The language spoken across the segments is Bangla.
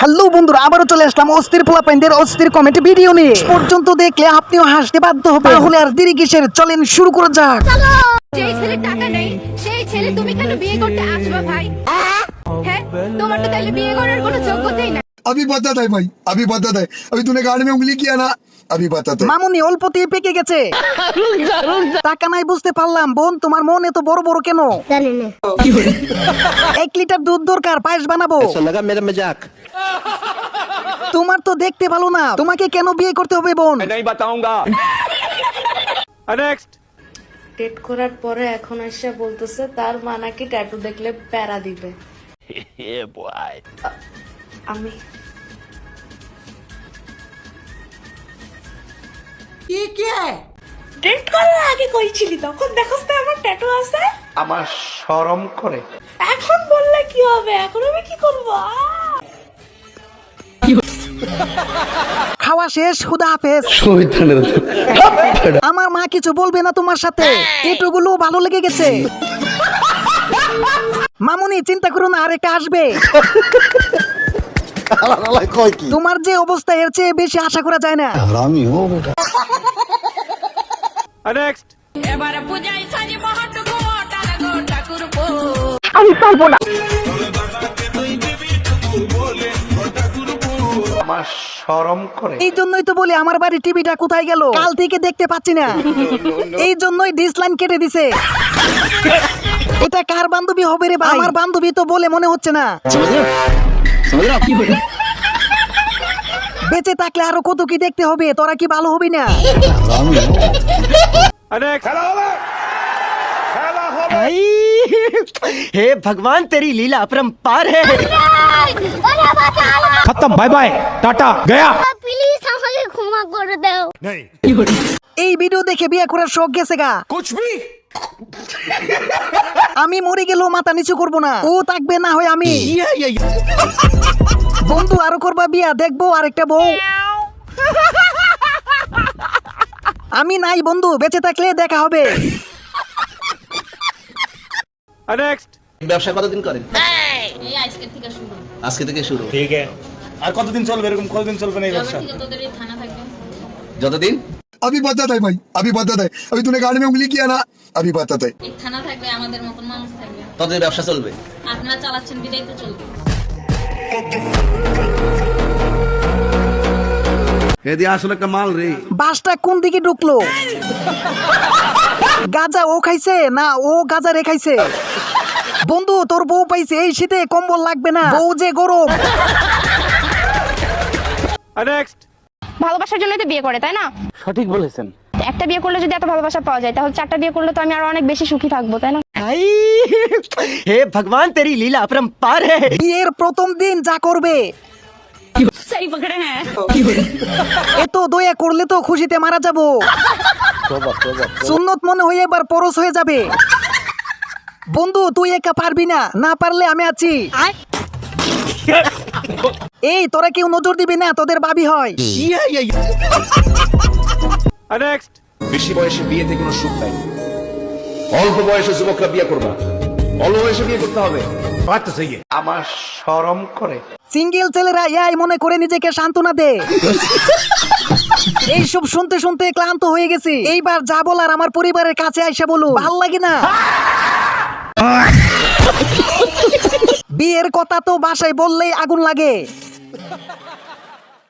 হ্যালো বন্ধুরা, আবারও চলে আসলাম অস্থির পোলাপাইনদের অস্থির কমেন্ট ভিডিও নিয়ে। পর্যন্ত দেখলে আপনিও হাসতে বাধ্য হবে তাহলে আর দেরি কিসের? চলেন শুরু করা যাক। যেই ছেলে টাকা নেই, সেই ছেলে তুমি কেন বিয়ে করতে আসবা ভাই? হ্যাঁ? তোমার তো তাহলে বিয়ে করার কোনো যোগ্যতাই अभी बताता है भाई अभी बताता है अभी तूने गाड़ी में उंगली किया ना अभी बताता है মামুনি অল্পতেই পেকে গেছে টাকা নাই বুঝতে পারলাম বোন তোমার মন এত বড় বড় কেন জানি না এক লিটার দুধ দরকার পায়েস বানাবো लगा मेरा मजाक তোমার তো দেখতে ভালো না তোমাকে কেন বিয়ে করতে হবে বোন नहीं बताऊंगा नेक्स्ट ডেট করার পরে এখন এসে বলতেছে তার মা নাকি ট্যাটু দেখলে প্যারা দিবে আমি ডেট করার আগে কইছিলি তখন দেখোস তো আমার ট্যাটু আছে। আমার শরম করে। এখন বললে কি হবে? এখন আমি কি করব! খাওয়া শেষ খুদা হাফেজ। আমার মা কিছু বলবে না তোমার সাথে। এটুগুলো ভালো লেগে গেছে। মামুনি চিন্তা করুন না আরেকটা আসবে। তোমার যে অবস্থা এর চেয়ে বেশি আশা করা যায় না। আমি পারব না। এই জন্যই তো বলি আমার বাড়ি টিভিটা কোথায় গেল? কাল থেকে দেখতে পাচ্ছি না। এই জন্যই ডিসলাইন কেটে দিছে। এটা কার বান্ধবী হবে রে ভাই। আমার বান্ধবী তো বলে মনে হচ্ছে না। বেঁচে থাকলে আরো কত কি দেখতে হবে তোরা কি ভালো হবি না नेक्स्ट हे भगवान तेरी लीला अपरंपार है खत्म बाय बाय टाटा गया প্লিজ আমাকে ক্ষমা করে দাও এই ভিডিও দেখে বিয়ে করার শখ গেছে গা আমি মরে গেলেও মাথা নিচু করব না। ও থাকবে না হয় আমি। বন্ধু আরও করবা বিয়া দেখব আরেকটা বউ। আমি নাই বন্ধু বেঁচে থাকলে দেখা হবে। ব্যবসা কতদিন করেন? আজকে থেকে শুরু? ঠিক আছে। আর কতদিন চলবে এরকম? কতদিন চলবে না এই ব্যবসা? যতদিন? अभी बताता है भाई अभी बताता है अभी तूने गाड़ी में उंगली किया ना अभी बताता है এই থানা থাকবে আমাদের মতন মানুষ থাকবে ততদিন ব্যবসা চলবে আপনারা চালাচ্ছেন বিদায় তো চলবে এদি আসলে একটা মাল রে বাসটা কোন দিকে ঢুকলো গাজা ও খাইছে না ও গাজা রে খাইছে বন্ধু তোর বউ পাইছে এই শীতে কম্বল লাগবে না বউ যে গরম नेक्स्ट ভালোবাসার জন্যই তো বিয়ে করে তাই না? সঠিক বলেছেন। একটা বিয়ে করলে যদি এত ভালোবাসা পাওয়া যায় তাহলে চারটা বিয়ে করলে তো আমি আরও অনেক বেশি সুখী থাকব তাই না? হে ভগবান তেরি লীলা অপরম্পার হে। বিয়ের প্রথম দিন যা করবে। হ্যাঁ। এত দয়া করলে তো খুশিতে মারা যাব। সুন্নত মনে হয়ে এবার পরশ হয়ে যাবে। বন্ধু তুই একা পারবি না না পারলে আমি আছি। এই তোরা কেউ নজর দিবি না তোদের বাবি হয়। মনে করে নিজেকে সান্ত্বনা দে। এইসব শুনতে শুনতে ক্লান্ত হয়ে গেছি। এইবার যা বলার আমার পরিবারের কাছে আইসে বলু ভালো লাগে না। বিয়ের কথা তো বাসায় বললেই আগুন লাগে।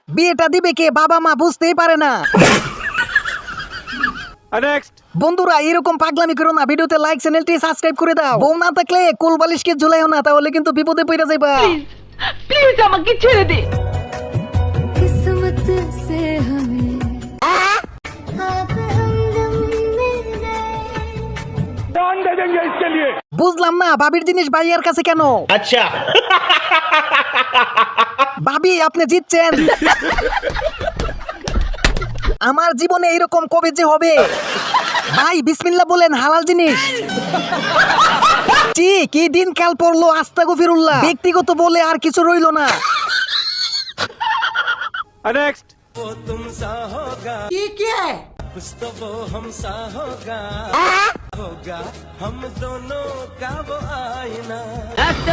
বিয়েটা দিবে কে? বাবা মা বুঝতেই পারে না। বন্ধুরা এরকম পাগলামি করো না। ভিডিওতে লাইক চ্যানেলটি সাবস্ক্রাইব করে দাও। বউ না থাকলে কোল বালিশকে ঝুলাইও না তাহলে কিন্তু বিপদে পড়ে যাইবা। প্লিজ আমাকে ছেড়ে দে। বুঝলাম না ভাবির জিনিস ভাইয়ার কাছে কেন? আচ্ছা। কবি আপনি জিতছেন। আমার জীবনে এইরকম কবি যে হবে। ভাই বিসমিল্লা বলেন হালাল জিনিস। কি দিন কাল পড়ল আস্তা গফিরুল্লাহ। ব্যক্তিগত বলে আর কিছু রইল না।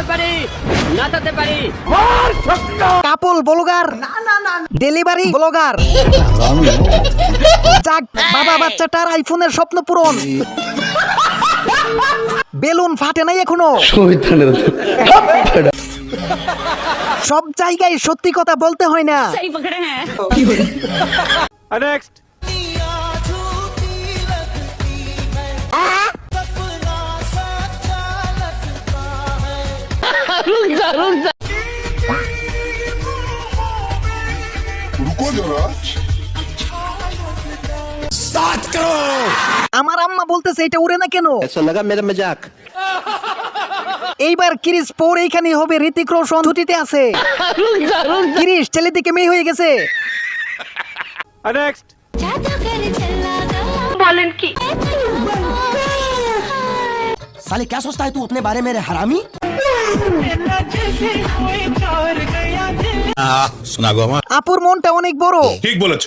পারি কি নাচাতে পারি। কাপল ব্লগার ডেলিভারি ব্লগার যাক বাবা বাচ্চাটার আইফোনের স্বপ্ন পূরণ বেলুন ফাটে নাই এখনো সব জায়গায় সত্যি কথা বলতে হয় না नेक्स्ट रुको जरा আমার আম্মা বলতেছে এটা উড়ে না কেন ऐसा लगा मेरा मजाक এইবার কিরিস পর এইখানে হবে ঋতিক রোশন ছুটিতে আছে কিরিস ছেলে দিকে মেয়ে হয়ে গেছে नेक्स्ट বলেন কি साले क्या सोचता है तू अपने बारे में रे हरामी শোনা গো আমার। আপুর মনটা অনেক বড়। ঠিক বলেছ।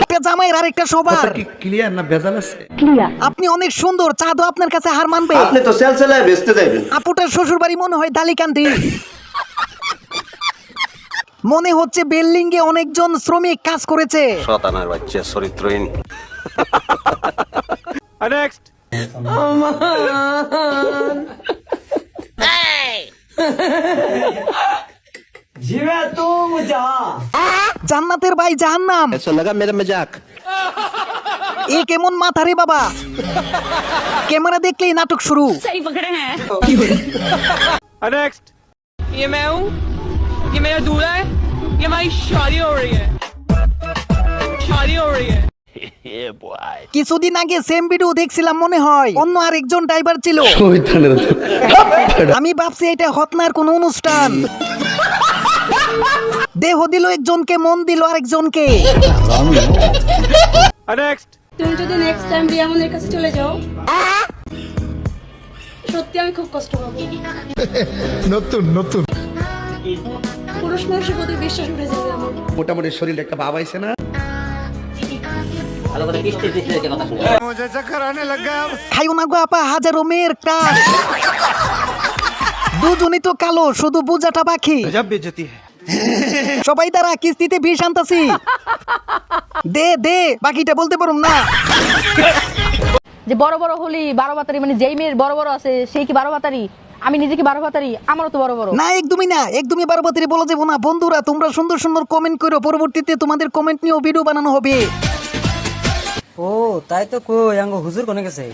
একটা জামাইয়ের আর একটা সবার ক্লিয়ার না ভেজাল আছে? আপনি অনেক সুন্দর চাঁদও আপনার কাছে হার মানবে। আপনি তো সেলসেলায় বেচতে যাইবেন। আপুটার শ্বশুর বাড়ি মনে হয় দালিকান্দি মনে হচ্ছে বিল্ডিং এ অনেকজন শ্রমিক কাজ করেছে। শতানার বাচ্চা চরিত্রহীন। नेक्स्ट জান্নাতের ভাই জাহান্নাম ऐसा लगा मेरा मजाक এ কেমন মাথা রে বাবা ক্যামেরা দেখলেই নাটক শুরু नेक्स्ट ये मैं हूँ ये मेरा दूल्हा है ये हमारी शादी हो रही है शादी हो रही है কিছুদিন আগে সেম ভিডিও দেখছিলাম মনে হয় অন্য আরেকজন ড্রাইভার ছিল আমি ভাবছি এটা হতনার কোন অনুষ্ঠান দেহ দিল একজনকে মন দিল আরেকজনকে। তুমি যদি নেক্সট টাইম রিয়ামনের কাছে চলে যাও সত্যি আমি খুব কষ্ট পাবো। নতুন নতুন। পুরুষ মানুষের প্রতি বিশ্বাস উঠে যাবে আমার। মোটামুটি শরীর একটা ভাব না? দুজনই তো কালো শুধু বুঝাটা বাকি। বেজতি হ্যাঁ সবাই তারা কিস্তিতে বিষ আনতাছি। দে দে বাকিটা বলতে পারুম না। যে বড় বড় হলি বারো বাতারি মানে যেই মেয়ের বড় বড় আছে সেই কি বারো বাতারি? আমি নিজে কি বারো বাতারি? আমারও তো বড় বড়। না একদমই না একদমই বারো বাতিরে বলা যাব না। বন্ধুরা তোমরা সুন্দর সুন্দর কমেন্ট করো পরবর্তীতে তোমাদের কমেন্ট নিয়েও ভিডিও বানানো হবে। ও তাই তো কই আঙ্গ হুজুর কোনে গেছে?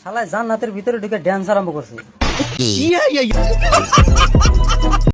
শালা জান্নাতের ভিতরে ঢুকে ড্যান্স আরম্ভ করছে।